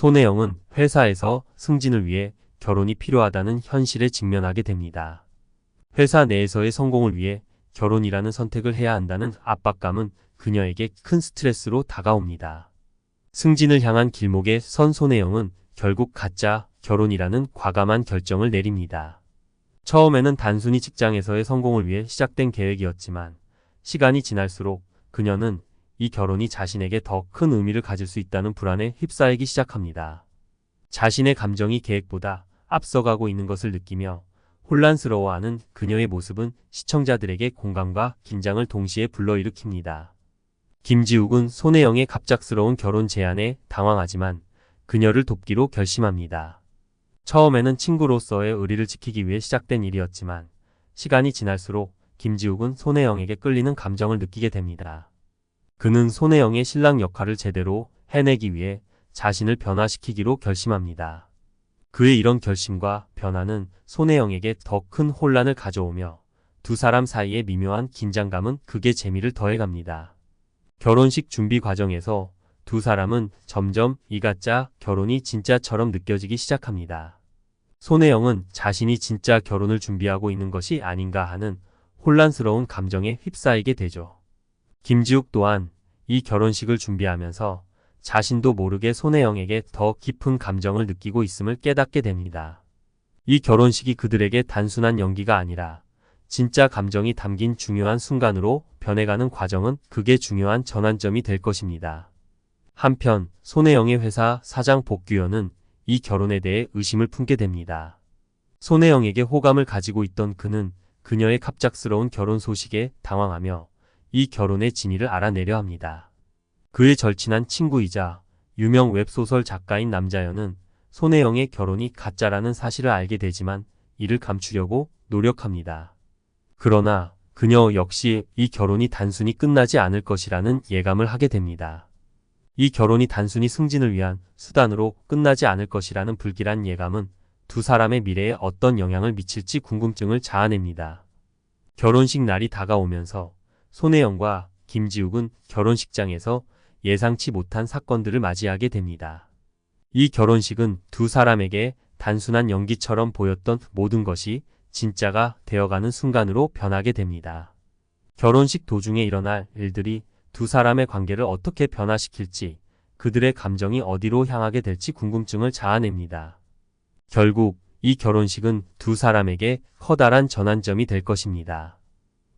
손혜영은 회사에서 승진을 위해 결혼이 필요하다는 현실에 직면하게 됩니다. 회사 내에서의 성공을 위해 결혼이라는 선택을 해야 한다는 압박감은 그녀에게 큰 스트레스로 다가옵니다. 승진을 향한 길목에 선 손혜영은 결국 가짜 결혼이라는 과감한 결정을 내립니다. 처음에는 단순히 직장에서의 성공을 위해 시작된 계획이었지만 시간이 지날수록 그녀는 이 결혼이 자신에게 더 큰 의미를 가질 수 있다는 불안에 휩싸이기 시작합니다. 자신의 감정이 계획보다 앞서가고 있는 것을 느끼며 혼란스러워하는 그녀의 모습은 시청자들에게 공감과 긴장을 동시에 불러일으킵니다. 김지욱은 손혜영의 갑작스러운 결혼 제안에 당황하지만 그녀를 돕기로 결심합니다. 처음에는 친구로서의 의리를 지키기 위해 시작된 일이었지만 시간이 지날수록 김지욱은 손혜영에게 끌리는 감정을 느끼게 됩니다. 그는 손혜영의 신랑 역할을 제대로 해내기 위해 자신을 변화시키기로 결심합니다. 그의 이런 결심과 변화는 손혜영에게 더 큰 혼란을 가져오며 두 사람 사이의 미묘한 긴장감은 극의 재미를 더해갑니다. 결혼식 준비 과정에서 두 사람은 점점 이 가짜 결혼이 진짜처럼 느껴지기 시작합니다. 손혜영은 자신이 진짜 결혼을 준비하고 있는 것이 아닌가 하는 혼란스러운 감정에 휩싸이게 되죠. 김지욱 또한 이 결혼식을 준비하면서 자신도 모르게 손혜영에게 더 깊은 감정을 느끼고 있음을 깨닫게 됩니다. 이 결혼식이 그들에게 단순한 연기가 아니라 진짜 감정이 담긴 중요한 순간으로 변해가는 과정은 극의 중요한 전환점이 될 것입니다. 한편 손혜영의 회사 사장 복규현은 이 결혼에 대해 의심을 품게 됩니다. 손혜영에게 호감을 가지고 있던 그는 그녀의 갑작스러운 결혼 소식에 당황하며 이 결혼의 진위를 알아내려 합니다. 그의 절친한 친구이자 유명 웹소설 작가인 남자연은 손혜영의 결혼이 가짜라는 사실을 알게 되지만 이를 감추려고 노력합니다. 그러나 그녀 역시 이 결혼이 단순히 끝나지 않을 것이라는 예감을 하게 됩니다. 이 결혼이 단순히 승진을 위한 수단으로 끝나지 않을 것이라는 불길한 예감은 두 사람의 미래에 어떤 영향을 미칠지 궁금증을 자아냅니다. 결혼식 날이 다가오면서 손혜영과 김지욱은 결혼식장에서 예상치 못한 사건들을 맞이하게 됩니다. 이 결혼식은 두 사람에게 단순한 연기처럼 보였던 모든 것이 진짜가 되어가는 순간으로 변하게 됩니다. 결혼식 도중에 일어날 일들이 두 사람의 관계를 어떻게 변화시킬지 그들의 감정이 어디로 향하게 될지 궁금증을 자아냅니다. 결국 이 결혼식은 두 사람에게 커다란 전환점이 될 것입니다.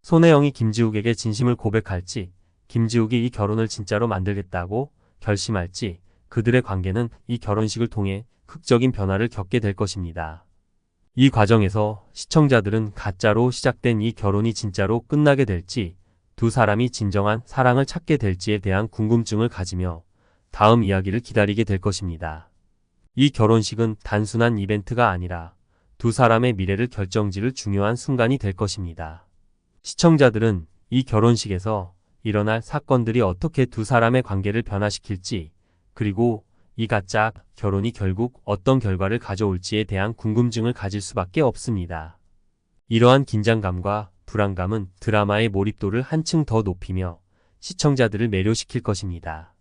손혜영이 김지욱에게 진심을 고백할지, 김지욱이 이 결혼을 진짜로 만들겠다고 결심할지, 그들의 관계는 이 결혼식을 통해 극적인 변화를 겪게 될 것입니다. 이 과정에서 시청자들은 가짜로 시작된 이 결혼이 진짜로 끝나게 될지, 두 사람이 진정한 사랑을 찾게 될지에 대한 궁금증을 가지며 다음 이야기를 기다리게 될 것입니다. 이 결혼식은 단순한 이벤트가 아니라 두 사람의 미래를 결정지를 중요한 순간이 될 것입니다. 시청자들은 이 결혼식에서 일어날 사건들이 어떻게 두 사람의 관계를 변화시킬지 그리고 이 가짜 결혼이 결국 어떤 결과를 가져올지에 대한 궁금증을 가질 수밖에 없습니다. 이러한 긴장감과 불안감은 드라마의 몰입도를 한층 더 높이며 시청자들을 매료시킬 것입니다.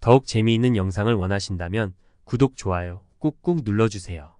더욱 재미있는 영상을 원하신다면 구독, 좋아요 꾹꾹 눌러주세요.